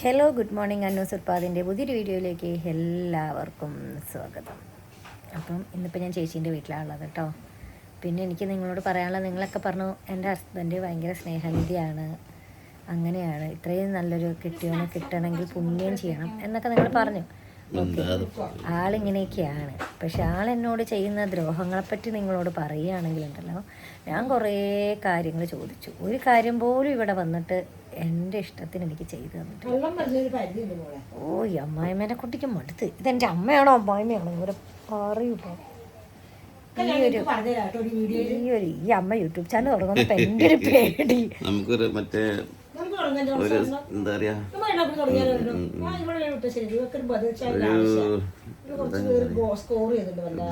Hello good morning അന്നൂസ് ഉത്പാദിന്റെ പുതിയൊരു വീഡിയോയിലേക്ക് എല്ലാവർക്കും സ്വാഗതം. അപ്പം ഇന്നിപ്പോൾ ഞാൻ ചേച്ചീന്റെ വീട്ടിലാണുള്ളത് കേട്ടോ. പിന്നെ എനിക്ക് നിങ്ങളോട് പറയാനുള്ളത് നിങ്ങളൊക്കെ പറഞ്ഞു എന്റെ ഹസ്ബൻഡ് ഭയങ്കര സ്നേഹനിധിയാണ്. അങ്ങനെയാണ്. ഇത്രയും നല്ലൊരു കിട്ടിയോ കിട്ടണമെങ്കിൽ പുണ്യം ചെയ്യണം എന്നൊക്കെ നിങ്ങൾ പറഞ്ഞു. ഓക്കെ. ആളിങ്ങനെയൊക്കെയാണ്. പക്ഷെ ആൾ എന്നോട് ചെയ്യുന്ന ദ്രോഹങ്ങളെപ്പറ്റി നിങ്ങളോട് പറയുകയാണെങ്കിലുണ്ടല്ലോ ഞാൻ കുറേ കാര്യങ്ങൾ ചോദിച്ചു. ഒരു കാര്യം പോലും ഇവിടെ വന്നിട്ട് എന്റെ ഇഷ്ടത്തിന് എനിക്ക് ചെയ്തു തന്നിട്ട് ഓ ഈ അമ്മായിമ്മേനെ കുട്ടിക്ക് മടുത്ത്. ഇതെന്റെ അമ്മയാണോ അമ്മായിമ്മയാണോ ഇവരെ പറയൂട്ടോ ഈ ഒരു ഈ ഒരു ഈ അമ്മ യൂട്യൂബ് ചാനൽ തുടങ്ങുന്നത് പേടി. നമുക്കൊരു മറ്റേ ഒരു എന്താ പറയാ?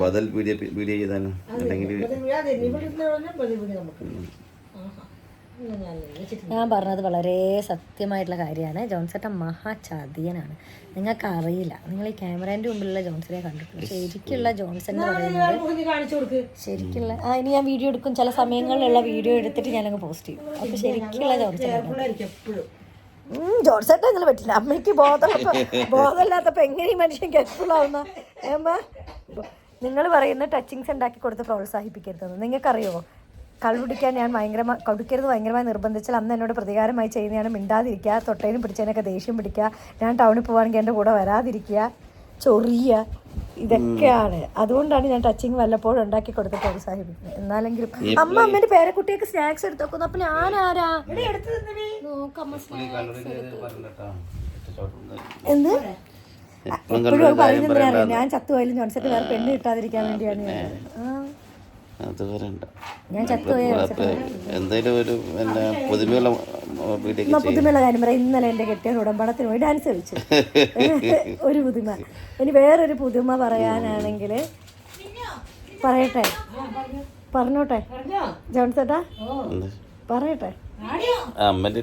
ബദൽ വീഡിയോ വീഡിയോ ചെയ്താലും? അല്ലെങ്കിൽ ഞാൻ പറഞ്ഞത് വളരെ സത്യമായിട്ടുള്ള കാര്യമാണ്. ജോൺസേട്ടൻ മഹാചാതിയനാണ്. നിങ്ങൾക്ക് അറിയില്ല നിങ്ങൾ ഈ ക്യാമറേന്റെ മുമ്പിലുള്ള ജോൺസനെ കണ്ടിട്ടുണ്ട്? ശരിക്കുള്ള ജോൺസൺ എന്ന് പറയുന്നത് ശരിക്കുള്ള ആ ഇനി ഞാൻ വീഡിയോ എടുക്കും. ചില സമയങ്ങളിലുള്ള വീഡിയോ എടുത്തിട്ട് ഞാൻ ഞാനങ്ങ് പോസ്റ്റ് ചെയ്യും. അപ്പോൾ ശരിക്കുള്ള ജോൺസൺ ജോൺസേട്ട ജോൺസേട്ടൻ അങ്ങനെ പറ്റില്ല. അമ്മയ്ക്ക് ബോധം ബോധമില്ലാത്തപ്പോ എങ്ങനെ ഈ മനുഷ്യൻ കെഫുള്ളാവുന്ന ഏമ്മ നിങ്ങൾ പറയുന്ന ടച്ചിങ്സ് ഉണ്ടാക്കി കൊടുത്ത് പ്രോത്സാഹിപ്പിക്കരുതെന്ന്. നിങ്ങൾക്കറിയോ കള്ളുടിക്കാൻ ഞാൻ ഭയങ്കരമായി കൊടുക്കരുത് ഭയങ്കരമായി നിർബന്ധിച്ചാൽ അന്ന് എന്നോട് പ്രതികാരമായി ചെയ്യുന്നതാണ് മിണ്ടാതിരിക്കുക തൊട്ടേനും പിടിച്ചതിനൊക്കെ ദേഷ്യം പിടിക്കുക ഞാൻ ടൗണിൽ പോവാണെങ്കിൽ എന്റെ കൂടെ വരാതിരിക്കുക ചൊറിയ ഇതൊക്കെയാണ്. അതുകൊണ്ടാണ് ഞാൻ ടച്ചിങ് വല്ലപ്പോഴും ഉണ്ടാക്കി കൊടുത്ത് പ്രോത്സാഹിപ്പിക്കുന്നത്. എന്നാലെങ്കിലും അമ്മ അമ്മേന്റെ പേരക്കുട്ടിയൊക്കെ സ്നാക്സ് എടുത്ത് അപ്പൊ ഞാൻ ആരാ നോക്കമ്മ എന്ത്? എപ്പോഴും അത് ഞാൻ ചത്തുപോയാലും ജോൺസെറ്റ് വേറെ പെണ്ണ് കിട്ടാതിരിക്കാൻ വേണ്ടിയാണ് ഞാൻ. ആ, അത് വരണ്ട ഞാൻ ചത്തുപോയ അപ്പൊ എന്തായാലും ഒരു പിന്നെ പുതുമയുള്ള പുതുമയുള്ള കാര്യം പറയാം. ഇന്നലെ എന്റെ കെട്ടിയ ഉടമ്പടത്തിന് പോയി ഡാൻസ് കളിച്ചു. ഒരു പുതുമ. ഇനി വേറൊരു പുതുമ പറയാനാണെങ്കിൽ പറയട്ടെ? പറഞ്ഞോട്ടെ? പറഞ്ഞോ? ജോൺസേട്ടാ പറയട്ടെ? അമ്മേന്റെ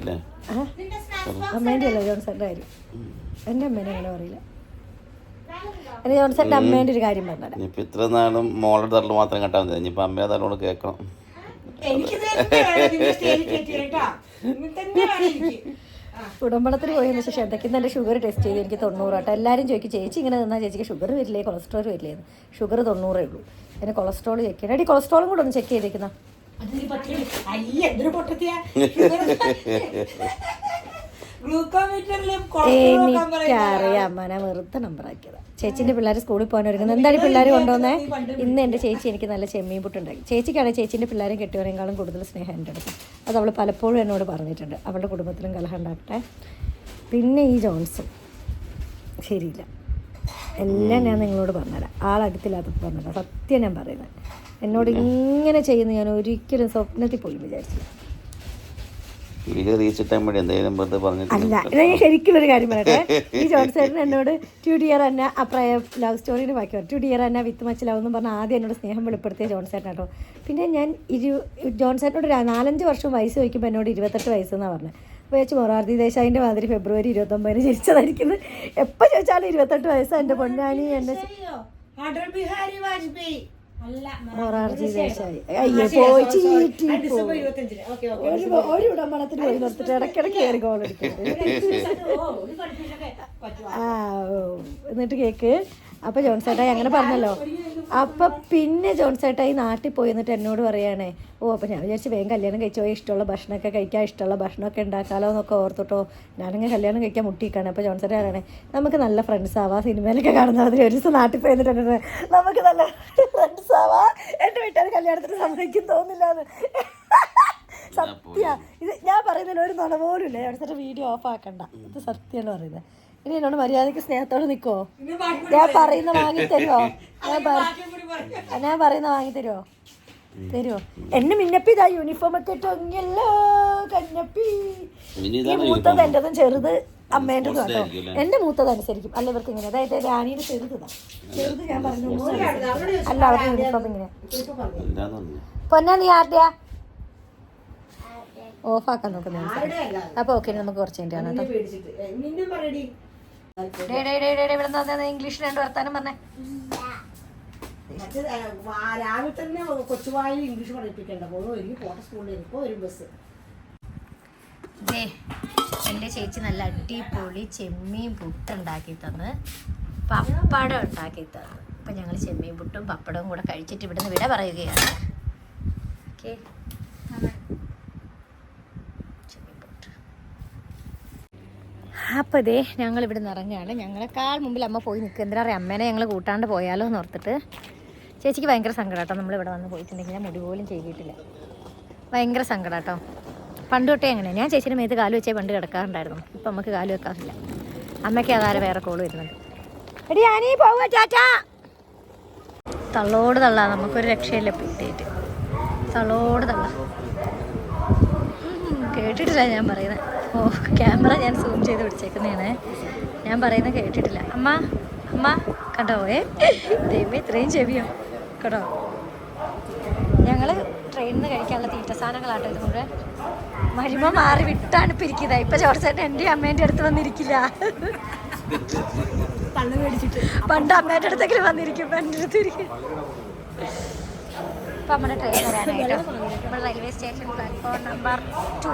അല്ല ജോൺസേട്ടന്റെ കാര്യം? എന്റെ അമ്മേനെ അങ്ങനെ പറയില്ല. എന്നെ ജോൺസേട്ടന്റെ അമ്മേന്റെ ഒരു കാര്യം പറഞ്ഞുതരാം. ഇനിയിപ്പോൾ ഇത്ര നാളും മോളുടെ തള്ളു മാത്രം കേട്ടാൽ മതി. ഇനിയിപ്പോ അമ്മയുടെ തള്ളോട് കേൾക്കണം. എനിക്ക് ആ. പോയതിന് ശേഷം എന്തൊക്കെ എന്റെ ഷുഗർ ടെസ്റ്റ് ചെയ്ത് എനിക്ക് തൊണ്ണൂറ് കേട്ടോ. എല്ലാവരും ചോദിക്കും ചേച്ചി ഇങ്ങനെ നിന്നാൽ ചേച്ചിക്ക് ഷുഗർ വരില്ലേ? കൊളസ്ട്രോൾ വരില്ലേ എന്ന് ഷുഗർ തൊണ്ണൂറേ ഉള്ളൂ. എന്നെ കൊളസ്ട്രോൾ ചെക്ക് ചെയ്യണം. എടി കൊളസ്ട്രോളും കൂടെ ഒന്ന് ചെക്ക് ചെയ്തേക്കുന്ന എനിക്കറിയാം. മന വെറുതെ നമ്പർ ആക്കിയതാ ചേച്ചിന്റെ പിള്ളേർ സ്കൂളിൽ പോകാൻ ഒരുങ്ങുന്നത് എന്താണ് പിള്ളേർ കൊണ്ടുവന്നേ? ഇന്ന് എന്റെ ചേച്ചി എനിക്ക് നല്ല ചെമ്മീൻ പുട്ടുണ്ടാക്കി. ചേച്ചിക്കാണ് ചേച്ചിന്റെ പിള്ളേരും കെട്ടിയവരെക്കാളും കൂടുതൽ സ്നേഹം എന്റെ അടുത്ത്. അത് അവൾ പലപ്പോഴും എന്നോട് പറഞ്ഞിട്ടുണ്ട്. അവളുടെ കുടുംബത്തിലും കലഹം ഉണ്ടാക്കട്ടെ പിന്നെ ഈ ജോൺസൺ. ശരിയില്ല. എല്ലാം ഞാൻ നിങ്ങളോട് പറഞ്ഞുതരാം. ആളടുത്തില്ലാത്തപ്പോൾ പറഞ്ഞുതരാം. സത്യം ഞാൻ പറയുന്നത്. എന്നോട് ഇങ്ങനെ ചെയ്യുന്ന ഞാൻ ഒരിക്കലും സ്വപ്നത്തിൽ പോയി വിചാരിച്ചില്ല. വീഡിയോ റീച്ച് കിട്ടാൻ വേണ്ടി എന്തെങ്കിലും വെറുതെ പറഞ്ഞിട്ട് അല്ല ഞാൻ ശരിക്കും ഒരു കാര്യം പറയട്ടെ. ഈ ജോൺസേട്ടൻ എന്നോട് ടു ഡിയർ എന്നെ അപ്രായ ലവ് സ്റ്റോറിയുടെ ബാക്കി to dear Anna with much love എന്ന് പറഞ്ഞാൽ ആദ്യം എന്നോട് സ്നേഹം വെളിപ്പെടുത്തിയ ജോൺസേട്ടൻ കേട്ടോ. പിന്നെ ഞാൻ ഇരു ജോൺസേട്ടനോട് ഒരു നാലഞ്ച് വർഷം വയസ്സ് വയ്ക്കുമ്പോൾ എന്നോട് ഇരുപത്തെട്ട് വയസ്സെന്നാണ് പറഞ്ഞത് അപ്പോൾ ചോദിച്ചു മൊറാർജി ദേശായിന്റെ മാതിരി ഫെബ്രുവരി ഇരുപത്തൊമ്പതിന് ജനിച്ചതായിരിക്കുന്നത് എപ്പോൾ ചോദിച്ചാലും ഇരുപത്തെട്ട് വയസ്സാണ് എന്റെ പൊന്നാനി എന്നെ അടൽ ബിഹാരി വാജ്പേയി. മൊറാർജി ദേശായി അയ്യേ പോയി ചീറ്റി ഒരു നിർത്തിട്ട് ഇടയ്ക്കിടയ്ക്ക് കയറി കോൾ എടുക്കുന്നത് ആ എന്നിട്ട് കേക്ക്. അപ്പൊ ജോൺസേട്ടായി അങ്ങനെ പറഞ്ഞല്ലോ. അപ്പൊ പിന്നെ ജോൺസേട്ടായി നാട്ടിൽ പോയി എന്നിട്ട് എന്നോട് പറയുകയാണേ ഓ അപ്പൊ ഞാൻ വിചാരിച്ചു വേഗം കല്യാണം കഴിച്ചു ഇഷ്ടമുള്ള ഭക്ഷണമൊക്കെ കഴിക്കാൻ ഇഷ്ടമുള്ള ഭക്ഷണമൊക്കെ ഉണ്ടാക്കാലോ എന്നൊക്കെ ഓർത്തിട്ടോ. ഞാനിങ്ങനെ കല്യാണം കഴിക്കാൻ മുട്ടിക്കാണ് അപ്പൊ ജോൺസേട്ട പറയണേ നമുക്ക് നല്ല ഫ്രണ്ട്സ് ആവാ സിനിമയിലൊക്കെ കാണുന്ന മാതിരി ഒരു ദിവസം നാട്ടിൽ പോയി എന്നിട്ട് നമുക്ക് നല്ല ഫ്രണ്ട്സ് ആവാ എന്റെ വീട്ടുകാർ കല്യാണത്തിന് സമ്മതിക്കും തോന്നില്ല സത്യ. ഇത് ഞാൻ പറയുന്നതിൽ ഒരു നുണ പോലും ഇല്ല ജോൺസേട്ട വീഡിയോ ഓഫ് ആക്കണ്ട. ഇത് സത്യമാണ് പറയുന്നത്. ഇനി എന്നോട് മര്യാദയ്ക്ക് സ്നേഹത്തോടെ നിൽക്കോ ഞാൻ പറയുന്ന വാങ്ങി തരുമോ ഞാൻ ഞാൻ പറയുന്ന വാങ്ങി തരുമോ തരുമോ എന്നെ മിന്നപ്പി ഇതാ യൂണിഫോം ഒക്കെ ഇട്ടൊങ്ങിയല്ലോ കണ്ണപ്പി കഞ്ഞപ്പി ഈ മൂത്തത് എന്റേതും ചെറുത് അമ്മേന്റെതും കേട്ടോ എന്റെ മൂത്തത് അനുസരിക്കും. അല്ല ഇവർക്ക് ഇങ്ങനെ. അതായത് രാണിയുടെ ചെറുതാ ചെറുത് ഞാൻ പറഞ്ഞു അല്ല അവരുടെ യൂണിഫോം ഇങ്ങനെ. പൊന്നാ നീ ആരുടെയാ? ഓഫാക്കാൻ നോക്കുന്നു ആരുടെ അല്ല അപ്പൊ ഓക്കെ നമുക്ക് കുറച്ച് കഴിഞ്ഞിട്ടാണ് കാണാം നിന്നെ പേടിച്ചിട്ട് ഏ, നിന്നെ പറയടി ഡേ ഡേ ഡേ ഡേ ഇവിടെ നിന്ന് ഇംഗ്ലീഷ് രണ്ട് വർത്താനം പറഞ്ഞേ. രാവിലെ തന്നെ കൊച്ചുവായിൽ ഇംഗ്ലീഷ് പഠിപ്പിക്കണ്ട. പോകുന്നു എനിക്ക് പോട്ട സ്കൂളിൽ ഇപ്പോൾ ഒരു ബസ് എന്റെ ചേച്ചി നല്ല അടിപൊളി ചെമ്മീൻ പുട്ടുണ്ടാക്കി തന്ന്. പപ്പടം ഉണ്ടാക്കി തന്നു. അപ്പം ഞങ്ങൾ ചെമ്മീൻ പുട്ടും പപ്പടവും കൂടെ കഴിച്ചിട്ട് ഇവിടുന്ന് വിട പറയുകയാണ്. ഓക്കെ ചെമ്മീൻ പുട്ട് അപ്പോൾ ഇതേ നിന്ന് ഇറങ്ങുകയാണ് ഞങ്ങളെക്കാൾ മുമ്പിൽ അമ്മ പോയി നിൽക്കുക. എന്തിനാ പറയുക അമ്മേനെ ഞങ്ങൾ കൂട്ടാണ്ട് പോയാലോ എന്ന് ഓർത്തിട്ട്. ചേച്ചിക്ക് ഭയങ്കര സങ്കടം കേട്ടോ. നമ്മളിവിടെ വന്ന് പോയിട്ടുണ്ടെങ്കിൽ മുടി പോലും ചെയ്തിട്ടില്ല. ഭയങ്കര സങ്കടം കേട്ടോ. പണ്ട് തൊട്ടേ അങ്ങനെ ഞാൻ ചേച്ചിന്റെ മേത്ത് കാൽ വെച്ചേ പണ്ട് കിടക്കാറുണ്ടായിരുന്നു. ഇപ്പം നമുക്ക് കാൽ വെക്കാറില്ല. അമ്മയ്ക്ക് അതാരെ വേറെ കോൾ വരുന്നുണ്ട്. എടി ഞാനീ പോവുക ചാച്ചാ തള്ളോട് തള്ളാ. നമുക്കൊരു രക്ഷയില്ല പിറ്റേറ്റ് തള്ളോട് തള്ള. കേട്ടിട്ടില്ല ഞാൻ പറയുന്നത് ഓ ക്യാമറ ഞാൻ സൂം ചെയ്ത് പിടിച്ചേക്കുന്നതാണ്. ഞാൻ പറയുന്നത് കേട്ടിട്ടില്ല. അമ്മ അമ്മ കണ്ടോ? ഏ ദൈവം ഇത്രയും ചെവിയോ? കേട്ടോ ഞങ്ങൾ ട്രെയിനിൽ നിന്ന് കഴിക്കാനുള്ള തീറ്റ സാധനങ്ങളാട്ടോ ഇത് മുഴുവൻ. മരുമ മാറി വിട്ടാണ് ഇപ്പം ഇരിക്കുന്നത് ഇപ്പം ജോർസേട്ടൻ എന്റെ അമ്മേന്റെ അടുത്ത് വന്നിരിക്കില്ല. പണ്ട് അമ്മേന്റെ അടുത്തെങ്കിലും വന്നിരിക്കും. എന്റെ അടുത്ത് ഇരിക്കും. ഇപ്പം നമ്മുടെ ട്രെയിൻ വരാനായിട്ട്. Railway station platform number two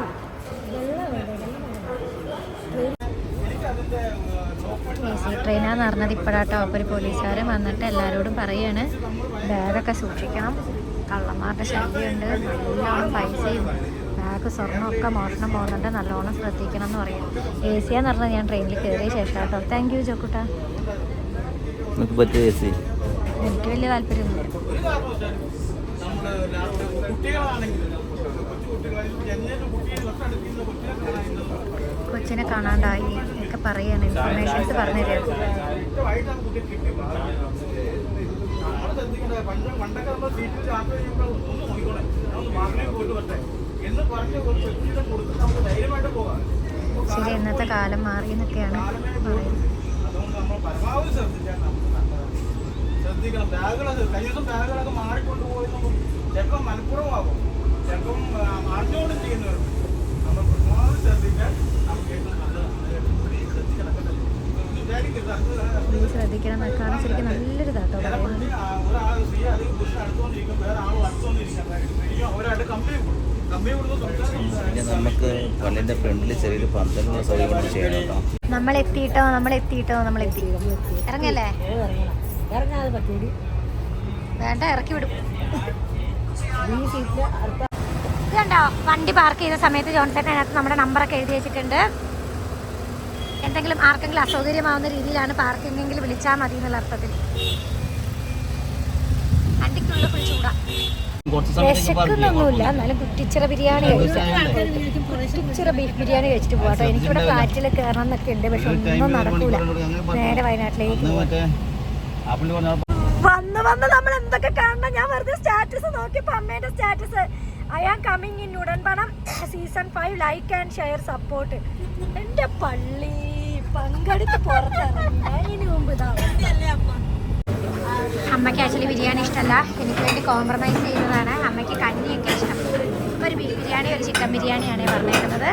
ട്രെയിനാന്ന് പറഞ്ഞത് ഇപ്പോഴാട്ടോ അപ്പോൾ ഒരു പോലീസുകാരൻ വന്നിട്ട് എല്ലാവരോടും പറയാണ് ബാഗൊക്കെ സൂക്ഷിക്കണം. കള്ളന്മാരുടെ ശല്യമുണ്ട്. നല്ലോണം പൈസയും ബാഗ് സ്വർണമൊക്കെ മോഷണം പോകുന്നുണ്ട്. നല്ലോണം ശ്രദ്ധിക്കണം എന്ന് പറയും. എ സിയാന്ന് പറഞ്ഞാൽ ഞാൻ ട്രെയിനിൽ കയറിയ ശേഷം കേട്ടോ താങ്ക് യു ജോക്കുട്ട എനിക്ക് വലിയ താല്പര്യമൊന്നുമില്ല. കൊച്ചിനെ കാണാണ്ടായി. ഒക്കെ പറയാണ് ഇൻഫർമേഷൻസ് പറഞ്ഞു തരാം ശരി ഇന്നത്തെ കാലം മാറി എന്നൊക്കെയാണ് ശ്രദ്ധിക്കണം. ബാഗുകളൊക്കെ കഴിഞ്ഞ ദിവസം ബാഗുകളൊക്കെ മാറിക്കൊണ്ട് പോയി ചിലപ്പോൾ മനഃപൂർവമാകും ചിലപ്പം അറിഞ്ഞുകൊണ്ട് ചെയ്യുന്നവരുണ്ട്. നമ്മൾ പരമാവധി ശ്രദ്ധിക്കാൻ നമുക്ക് ഏറ്റവും ഒരാളുടെ ശ്രദ്ധിക്കണം. കൊടുക്കും ശരിക്കും നല്ലൊരു സംസാരിക്കും പിന്നെ നമുക്ക് പള്ളിന്റെ ഫ്രണ്ടിൽ ചെറിയൊരു പന്തലിനുള്ള സൗകര്യം ചെയ്യണം നമ്മൾ എത്തിയിട്ടോ നമ്മൾ എത്തിയിട്ടോ നമ്മൾ എത്തി ഇറങ്ങല്ലേ? ഇറങ്ങാതെ പറ്റൂടി വേണ്ട ഇറക്കി വിടും. ഇതുണ്ടോ? വണ്ടി പാർക്ക് ചെയ്ത സമയത്ത് ജോൺസേട്ടൻ അതിനകത്ത് നമ്മുടെ നമ്പറൊക്കെ എഴുതി വെച്ചിട്ടുണ്ട്. എന്തെങ്കിലും ആർക്കെങ്കിലും അസൗകര്യമാവുന്ന രീതിയിലാണ് പാർക്കിങ്ങെങ്കിൽ വിളിച്ചാൽ മതി എന്നുള്ള അർത്ഥത്തിൽ. ഒന്നുമില്ല ഫുൾ ചൂടാ. കുറച്ച് വിശക്കുന്നൊന്നുമില്ല. എന്നാലും കുറ്റിച്ചിറ ബിരിയാണി കഴിച്ചു. കുറ്റിച്ചിറ ബീഫ് ബിരിയാണി കഴിച്ചിട്ട് പോകാട്ടോ എനിക്കിവിടെ ഫ്ലാറ്റിൽ കയറണം എന്നൊക്കെ ഉണ്ട് പക്ഷെ ഒന്നും നടക്കൂല. നേരെ വയനാട്ടിലേക്ക് വന്ന് വന്ന് നമ്മൾ എന്തൊക്കെ കാണണം? ഞാൻ വെറുതെ സ്റ്റാറ്റസ് നോക്കിയപ്പോ അമ്മേന്റെ status I am coming in ഉടൻ പണം season five like and share support എന്റെ പള്ളി. പങ്കെടുത്ത് പുറത്തിറങ്ങി. മുമ്പ് ഇതാ അമ്മയ്ക്ക് ആക്ച്വലി ബിരിയാണി ഇഷ്ടമല്ല. എനിക്ക് വേണ്ടി കോംപ്രമൈസ് ചെയ്യുന്നതാണ് അമ്മയ്ക്ക് കഞ്ഞിയൊക്കെ ഇഷ്ടം. ഇപ്പൊ ഒരു ബീഫ് ബിരിയാണി ഒരു ചിക്കൻ ബിരിയാണിയാണ് പറഞ്ഞേക്കുന്നത്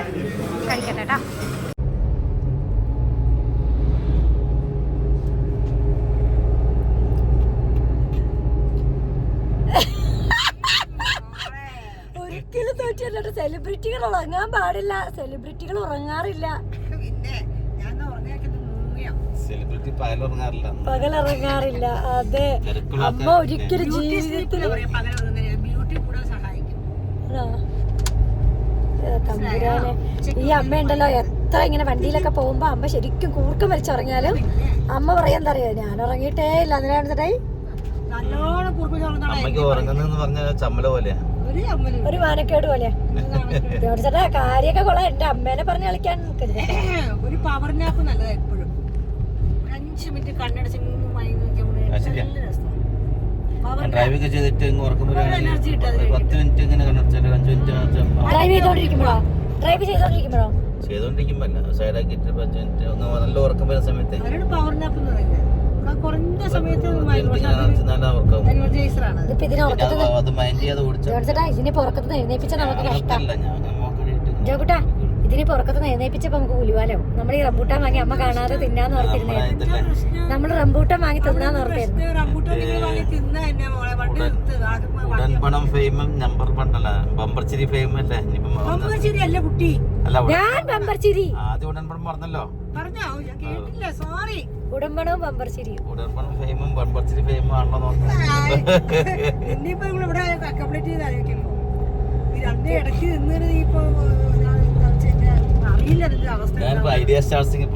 കഴിക്കട്ടെ കേട്ടോ. ഒരിക്കലും തോറ്റില്ല സെലിബ്രിറ്റികൾ ഉറങ്ങാൻ പാടില്ല. സെലിബ്രിറ്റികൾ ഉറങ്ങാറില്ല. സെലിബ്രിറ്റി പകലിറങ്ങാറില്ല. പകലിറങ്ങാറില്ല. അതെ. അമ്മ ഒരിക്കലും ജീവിതത്തിൽ ബ്യൂട്ടി കൂടെ സഹായിക്കും. തമ്പുരാനെ. ഈ അമ്മ ഉണ്ടല്ലോ. എത്ര ഇങ്ങനെ വണ്ടിയിലൊക്കെ പോകുമ്പോ അമ്മ ശരിക്കും കൂർക്കം വലിച്ചിറങ്ങിയാലും അമ്മ പറയാൻ അറിയോ? ഞാൻ ഉറങ്ങിയിട്ടേ ഇല്ല അതിനായിട്ടേ നല്ലോണം കുറുപ്പിച്ച് അമ്മയ്ക്ക് ഉറങ്ങുന്നെന്ന് പറഞ്ഞാൽ ചമ്മല പോലെയാ ഒരു മാനക്കേട് പോലെ. ചേട്ടാ കാര്യൊക്കെ കൊള്ളാം. എന്റെ അമ്മേനെ പറഞ്ഞ് കളിക്കാൻ ഒരു പവർ നാപ്പ് നല്ലതാ എപ്പോഴും. അഞ്ച് മിനിറ്റ് കണ്ണടച്ച് ഇങ്ങനെ നോക്കിയാൽ ആ, ശരിയാ. നല്ല രസമാണ് ഡ്രൈവ് ചെയ്തിട്ട് ഇങ്ങ് ഉറക്കം വരികയാണെങ്കിൽ പത്ത് മിനിറ്റ് ഇങ്ങനെ കണ്ണടച്ചാൽ അഞ്ച് മിനിറ്റ് ഡ്രൈവ് ചെയ്തോണ്ടിരിക്കുമ്പോഴോ? ഡ്രൈവ് ചെയ്തോണ്ടിരിക്കുമ്പോഴോ? ചെയ്തോണ്ടിരിക്കുമ്പല്ല സൈഡാക്കിയിട്ട് ഒരു അഞ്ച് മിനിറ്റ് ഒന്ന് നല്ല ഉറക്കം വരുന്ന സമയത്ത്. പവർ നാപ്പ് കുറഞ്ഞ സമയത്ത് ഇതിനെ പിന്നെ എഴുന്നേപ്പിച്ചാൽ നമുക്ക് കഷ്ടം ജോക്കുട്ടാ ഇതിന് പുറക്കത്ത് എഴുന്നേപ്പിച്ചപ്പോ നമുക്ക് ഉലുവാലോ നമ്മൾ ഈ റംബൂട്ടാൻ വാങ്ങി അമ്മ കാണാതെ തിന്നാന്ന് ഓർത്തിരുന്നായിരുന്നു ഇതല്ലേ നമ്മൾ റംബൂട്ടാൻ വാങ്ങി തിന്നാന്ന് ഓർത്തായിരുന്നു ഞാൻ ബമ്പർ ചിരി ഉടൻപണം പറഞ്ഞല്ലോ. പറഞ്ഞോ? ഞാൻ കേട്ടില്ല സോറി ഉടമ്പണവും ഫെയിമും ആണല്ലോ നോക്കുന്നത് നമ്മൾ ഇവിടെ കംപ്ലീറ്റ് ചെയ്ത് ആലോചിക്കുമ്പോ ഈ രണ്ടേ ഇടയ്ക്ക് നിന്നിട്ട് ഇപ്പൊ ഐഡിയ സ്റ്റാർസിംഗ്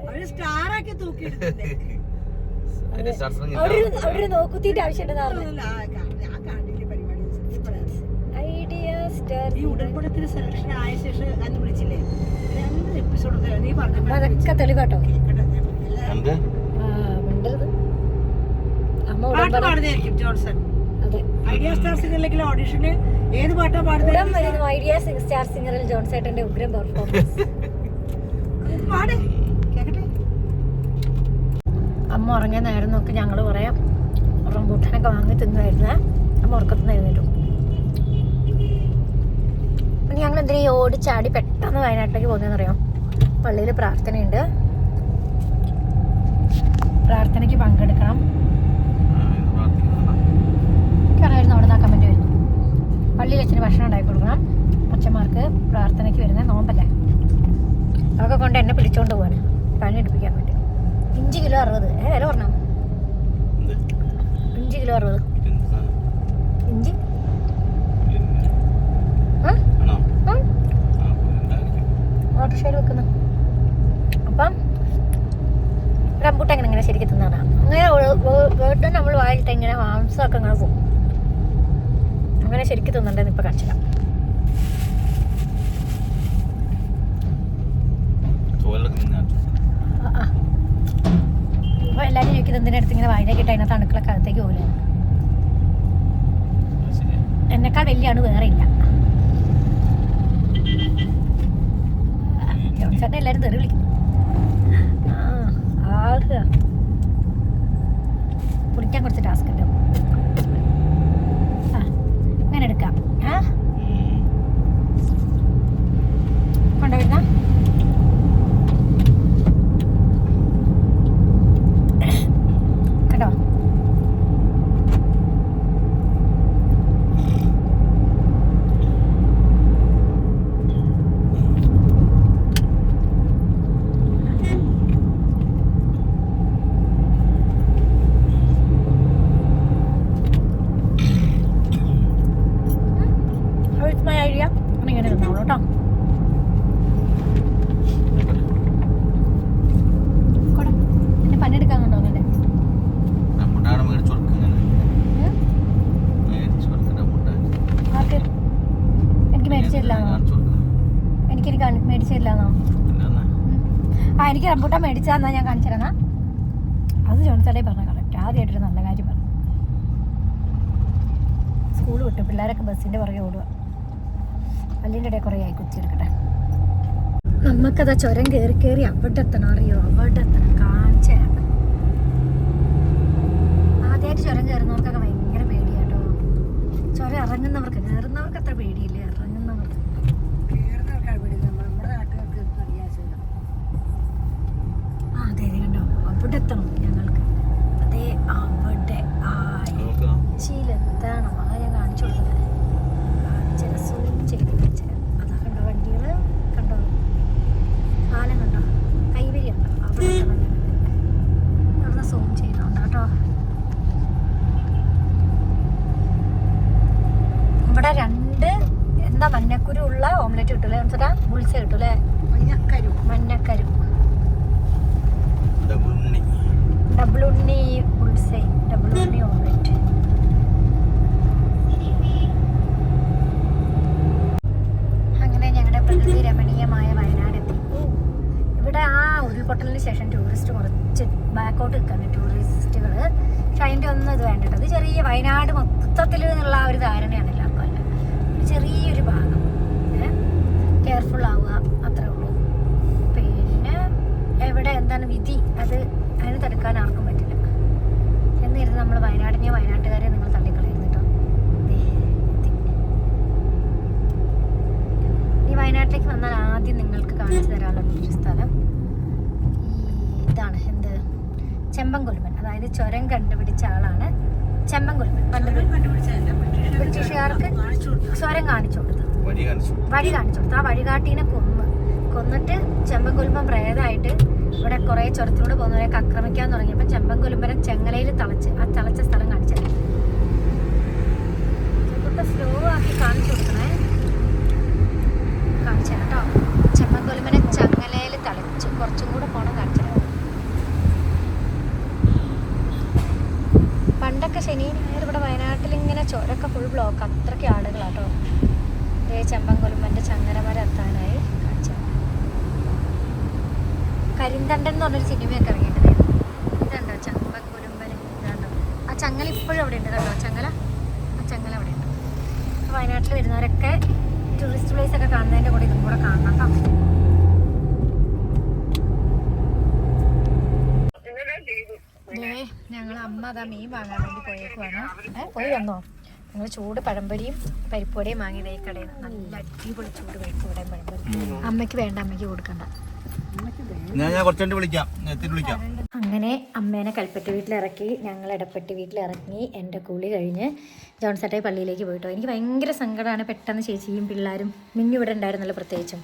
അവിടെ സ്റ്റാറാക്കി തൂക്കി ഒരു നോക്കുത്തിന്റെ ആവശ്യമുണ്ടെന്ന് പറഞ്ഞു. ഈ ഉടമ്പടത്തിന് സെലക്ഷൻ ആയ ശേഷം അന്ന് വിളിച്ചില്ലേ? രണ്ട് എപ്പിസോഡ് നീ പറഞ്ഞപ്പോ അതൊക്കെ തെളിവാട്ടോ. മിണ്ടരുത്. അമ്മ പാടുന്നതായിരിക്കും ജോൺസൺ. ഐഡിയ സ്റ്റാർ സിംഗറിലേക്ക് ഓഡിഷന് ഏത് പാട്ടാ പാടുന്നത് വരുന്നു ഐഡിയ സ്റ്റാർ സിംഗറിൽ ജോൺസേട്ടന്റെ ഉഗ്രം പെർഫോമൻസ് പാട്. കേക്കട്ടെ. അമ്മ ഉറങ്ങിയ നേരം നോക്കി ഞങ്ങൾ പറയാം റംബൂട്ടാനൊക്കെ വാങ്ങി തിന്നുമായിരുന്നേ അമ്മ ഉറക്കത്ത് എഴുന്നേറ്റു. ഞങ്ങൾ എന്തിനാ ഓടിച്ചാടി പെട്ടെന്ന് വയനാട്ടിലേക്ക് പോകുന്നതെന്നറിയാം? പള്ളിയിൽ പ്രാർത്ഥനയുണ്ട്. പ്രാർത്ഥനയ്ക്ക് പങ്കെടുക്കണം. എനിക്കറിയായിരുന്നു അവിടെ നിന്ന് കമന്റ് വരുന്നു. പള്ളിയിൽ വെച്ചിന് ഭക്ഷണം ഉണ്ടാക്കി കൊടുക്കണം. അച്ഛന്മാർക്ക് പ്രാർത്ഥനയ്ക്ക് വരുന്ന നോമ്പല്ലേ? അതൊക്കെ കൊണ്ട് എന്നെ പിടിച്ചോണ്ട് പോവാണ്. പണി എടുപ്പിക്കാൻ വേണ്ടി. ഇഞ്ചി കിലോ അറുപത്. ഏ വില പറഞ്ഞോ? ഇഞ്ചി കിലോ അറുപത്. ഇഞ്ചി? ഓട്ടോഷയിൽ വെക്കുന്നു. അപ്പം റംബൂട്ടാൻ ഇങ്ങനെ ശരിക്കും തിന്നാണ് അങ്ങനെ വീട്ടിൽ നമ്മൾ വായിലിട്ട് ഇങ്ങനെ മാംസമൊക്കെ ഇങ്ങനെ പോകും അങ്ങനെ ശരിക്കും തിന്നണ്ടെന്ന് ഇപ്പം അപ്പോൾ എല്ലാവരും ചോദിക്കുന്നത് എന്തിനടുത്ത് ഇങ്ങനെ വായിലേക്ക് ഇട്ട് അതിനകത്ത് അണുക്കളൊക്കെ അകത്തേക്ക് പോകില്ല എന്നെക്കാൾ വലിയ വേറെ ഇല്ല. എല്ലാവരും തെറി വിളിക്കും. ആ ആഹ് കുടിക്കാൻ കുറച്ച് ടാസ്ക് ഉണ്ടാവും എടുക്കാം. കൊണ്ടുവരുന്ന കേട്ടോ Hurts my idea. ഇങ്ങനെ നിന്നോളൂ കേട്ടോ കൊട എന്നെ പണിയെടുക്കാൻ കൊണ്ടുപോകല്ലേ റംബുട്ടാണ് മേടിച്ചു കൊടുക്കുന്നത് മേടിച്ചു കൊടുക്കുന്ന റംബുട്ടാൻ ആർക്ക് എനിക്ക് മേടിച്ചു തരില്ലാന്നോ കാണിച്ചു കൊടുക്കുന്നു എനിക്ക് എനിക്ക് കാണി- മേടിച്ചു തരില്ലാന്നോ പിന്നെ എന്നാ? ആ എനിക്ക് റംബൂട്ടാൻ മേടിച്ചാന്നാ ഞാൻ കാണിച്ചിരുന്ന. അത് ജോൺസേട്ടേ പറഞ്ഞ കറക്റ്റ് ആദ്യമായിട്ടൊരു നല്ല കാര്യം പറഞ്ഞു. സ്കൂൾ വിട്ടു. പിള്ളേരൊക്കെ ബസ്സിന്റെ പുറകെ ഓടുക പല്ലിന്റെ ഇടയിൽ കുറേ ആയി കുത്തിയെടുക്കട്ടെ നമുക്കതാ ചുരം കയറി കയറി അവിടെ എത്തണം. അറിയോ? അവിടെ എത്തണം. കാണിച്ചു. ആദ്യമായിട്ട് ചുരം കയറുന്നവർക്കൊക്കെ ഭയങ്കര പേടിയാട്ടോ. ചുരം ഇറങ്ങുന്നവർക്ക് കയറുന്നവർക്ക് അത്ര പേടിയില്ല. ഇറങ്ങുന്നവർക്ക് കേറുന്നവർക്കാണ് പേടി നമ്മ- നമ്മുടെ നാട്ടുകാർക്ക് അറിയാൻ ആ അതെ അതെ കണ്ടോ അവിടെ എത്തണം ഞങ്ങൾക്ക്? അതേ അവിടെ. ആ നോക്കാം. എച്ചിയിലെത്തണം? അതാ ഞാൻ കാണിച്ചു കൊടുക്കുന്നത് കാണിച്ചത് സൂം ചെയ്ത് വെച്ചത് അതാ കണ്ടോ വണ്ടികൾ കണ്ടോ? പാലം കണ്ടോ? കൈവരി ഉണ്ടോ അവിടെ എത്തണം ഞങ്ങൾക്ക്. അവിടെ സൂം ചെയ്യുന്നുണ്ട് കേട്ടോ? ഇവിടെ രണ്ട് എന്താ മഞ്ഞക്കുരു ഉള്ള ഓംലെറ്റ് കിട്ടൂലേ മഞ്ഞക്കരു. മഞ്ഞക്കരു ഡബിൾ ഉണ്ണി. ഡബിൾ ഉണ്ണി ബുൾസൈ ഡബിൾ ഉണ്ണി ഓംലെറ്റ് അങ്ങനെ ഞങ്ങളുടെ പ്രകൃതി രമണീയമായ വയനാട് എത്തി. ഇവിടെ ആ ഉരുൾപൊട്ടലിന് ശേഷം ടൂറിസ്റ്റ് കുറച്ച് ബാക്കോട്ട് നിൽക്കാണ് ടൂറിസ്റ്റുകൾ പക്ഷെ അതിന്റെ ഒന്നും ഇത് വേണ്ടത് ഇത് ചെറിയ വയനാട് മൊത്തത്തിൽ എന്നുള്ള ആ ഒരു ധാരണയാണ് എല്ലാവർക്കും അല്ല ചെറിയൊരു ഭാഗം. കെയർഫുൾ ആവുക അത്രേ ഉള്ളൂ. പിന്നെ എവിടെ എന്താണ് വിധി? അത് അതിന് തടുക്കാൻ ആർക്കും പറ്റില്ല. എന്നിരുന്ന് നമ്മൾ വയനാടിനെ വയനാട്ടുകാരെ നിങ്ങൾ തള്ളിക്കളയുന്നു കേട്ടോ ഈ വയനാട്ടിലേക്ക് വന്നാൽ ആദ്യം നിങ്ങൾക്ക് കാണിച്ചു തരാനുള്ള ഒരു സ്ഥലം ഈ ഇതാണ് എന്ത്? ചെമ്പൻകൊലുമൻ അതായത് ചുരം കണ്ടുപിടിച്ച ആളാണ് ചെമ്പൻകൊലുമൻ പണ്ട് സ്വരം ബ്രിട്ടീഷുകാർക്ക് കാണിച്ചു കൊടുത്തു ചുരം കാണിച്ചു കൊടുത്തത്. വഴി കാണിച്ചു വഴി കാണിച്ചു കൊടുത്തു. ആ വഴികാട്ടീനെ കൊന്ന്. കൊന്നിട്ട് ചെമ്പൻകൊലുമ്പം പ്രേതമായിട്ട് ഇവിടെ കുറേ ചുരത്തിലൂടെ പോകുന്നവരൊക്കെ ആക്രമിക്കാൻ തുടങ്ങിയപ്പോൾ ചെമ്പൻകൊലുമ്പനെ ചെങ്ങലയിൽ തളച്ച് ആ തളച്ച സ്ഥലം കാണിച്ചത് ഇതൊക്കെ സ്ലോ ആക്കി കാണിച്ചു കൊടുക്കണേ. കാണിച്ചു കേട്ടോ. ചെമ്പൻകൊലുമ്പനെ ചങ്ങലയിൽ തളച്ചു. കുറച്ചും കൂടെ പോണം കാണിച്ചത് പണ്ടൊക്കെ ശനി ഞായർ ഇവിടെ വയനാട്ടിൽ ഇങ്ങനെ ചുരൊക്കെ ഫുൾ ബ്ലോക്ക് അത്രയ്ക്ക് ആളുകളാട്ടോ ചെമ്പൻ കൊലുമ്പന്റെ ചങ്ങരമരം എത്താനായി കാണിച്ചത് കരിന്തണ്ടൻ എന്ന് പറഞ്ഞൊരു സിനിമയൊക്കെ ഇറങ്ങിയിട്ടുണ്ടായിരുന്നു. ഇതുണ്ടോ? ചെമ്പൻകൊലുമ്പൻ ഇതാണ്ടോ? ആ ചങ്ങല ഇപ്പോഴും അവിടെ ഉണ്ട്. കണ്ടോ ചങ്ങല? ആ ചങ്ങല അവിടെ ഉണ്ട്. അപ്പോൾ വയനാട്ടിൽ വരുന്നവരൊക്കെ ടൂറിസ്റ്റ് പ്ലേസ് ഒക്കെ കാണുന്നതിന്റെ കൂടെ ഇതും കൂടെ കാണണം കേട്ടോ. ഞങ്ങൾ അമ്മ അതാ മീൻ വാങ്ങാൻ വേണ്ടി പോയേക്കുവാണ്. പോയി വന്നോ? ഞങ്ങൾ ചൂട് പഴംപൊരിയും പരിപ്പുവടയും വാങ്ങിയത് ഈ കടയിൽ നല്ല അടിപൊളി ചൂട് പരിപ്പുവടയും പഴംപൊരി അമ്മയ്ക്ക് വേണ്ട അമ്മയ്ക്ക് കൊടുക്കണ്ട. ഞാൻ ഞാൻ വിളിക്കാം. വിളിക്കാം. അങ്ങനെ അമ്മേനെ കൽപ്പറ്റ വീട്ടിലിറക്കി ഞങ്ങൾ ഇടപ്പെട്ട് വീട്ടിലിറങ്ങി എന്റെ കൂളി കഴിഞ്ഞ് ജോൺസേട്ടായി പള്ളിയിലേക്ക് പോയിട്ടോ. എനിക്ക് ഭയങ്കര സങ്കടമാണ് പെട്ടെന്ന് ചേച്ചിയും പിള്ളേരും മിന്നു ഇവിടെ ഉണ്ടായിരുന്നല്ലോ പ്രത്യേകിച്ചും.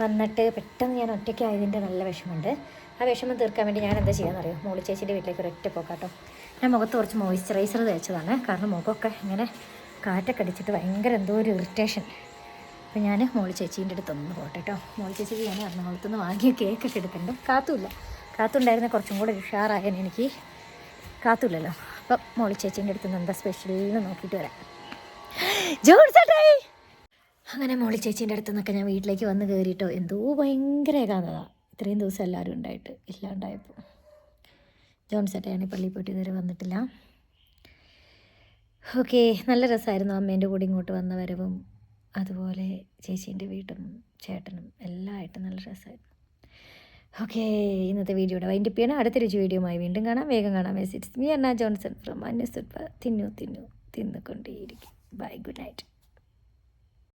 വന്നിട്ട് പെട്ടെന്ന് ഞാൻ ഒറ്റയ്ക്കായതിന്റെ നല്ല വിഷമമുണ്ട്. ആ വിഷമം തീർക്കാൻ വേണ്ടി ഞാൻ എന്താ ചെയ്യാന്നറിയോ? മോളി ചേച്ചിയുടെ വീട്ടിലേക്ക് ഒരൊറ്റ പോക്കാട്ടോ. ഞാൻ മുഖത്ത് കുറച്ച് മോയ്സ്ചറൈസർ തേച്ചതാണ്. കാരണം മുഖമൊക്കെ ഇങ്ങനെ കാറ്റൊക്കെ അടിച്ചിട്ട് ഭയങ്കര എന്തോ ഒരു ഇറിറ്റേഷൻ അപ്പോൾ ഞാൻ മോൾ ചേച്ചീന്റെ അടുത്ത് ഒന്ന് പോട്ടെ കേട്ടോ മോൾ ചേച്ചിക്ക് ഞാൻ എറണാകുളത്ത് നിന്ന് വാങ്ങിയ കേക്കൊക്കെ എടുത്തിട്ടുണ്ട്. കാത്തുമില്ല. കാത്തുണ്ടായിരുന്ന കുറച്ചും കൂടെ ഉഷാറായാലും എനിക്ക്. കാത്തുമില്ലല്ലോ അപ്പം മോൾ ചേച്ചീന്റെ അടുത്ത് നിന്ന് എന്താ സ്പെഷ്യൽ എന്ന് നോക്കിയിട്ട് വരാം. ജോൺസേട്ടായി അങ്ങനെ മോളി ചേച്ചീന്റെ അടുത്ത് നിന്നൊക്കെ ഞാൻ വീട്ടിലേക്ക് വന്ന് കയറിയിട്ടോ എന്തോ ഭയങ്കര ഏകാന്തത. ഇത്രയും ദിവസം എല്ലാവരും ഉണ്ടായിട്ട് ഇല്ലാണ്ടായപ്പോൾ ജോൺസേട്ടയാണ് പള്ളിയിൽ പോയിട്ട് ഇതുവരെ വന്നിട്ടില്ല. ഓക്കെ നല്ല രസമായിരുന്നു അമ്മേന്റെ കൂടെ ഇങ്ങോട്ട് വന്ന വരവും. അതുപോലെ ചേച്ചീന്റെ വീട്ടും ചേട്ടനും എല്ലാം ആയിട്ട് നല്ല രസമായിരുന്നു. ഓക്കെ ഇന്നത്തെ വീഡിയോയുടെ വൈൻഡപ്പ് ചെയ്യണം. അടുത്ത രുചി വീഡിയോയുമായി വീണ്ടും കാണാം. വേഗം കാണാം. Message me Anna Johnson from അന്യസുൽപ്പ തിന്നു തിന്നു തിന്നുകൊണ്ടേയിരിക്കും. Bye good night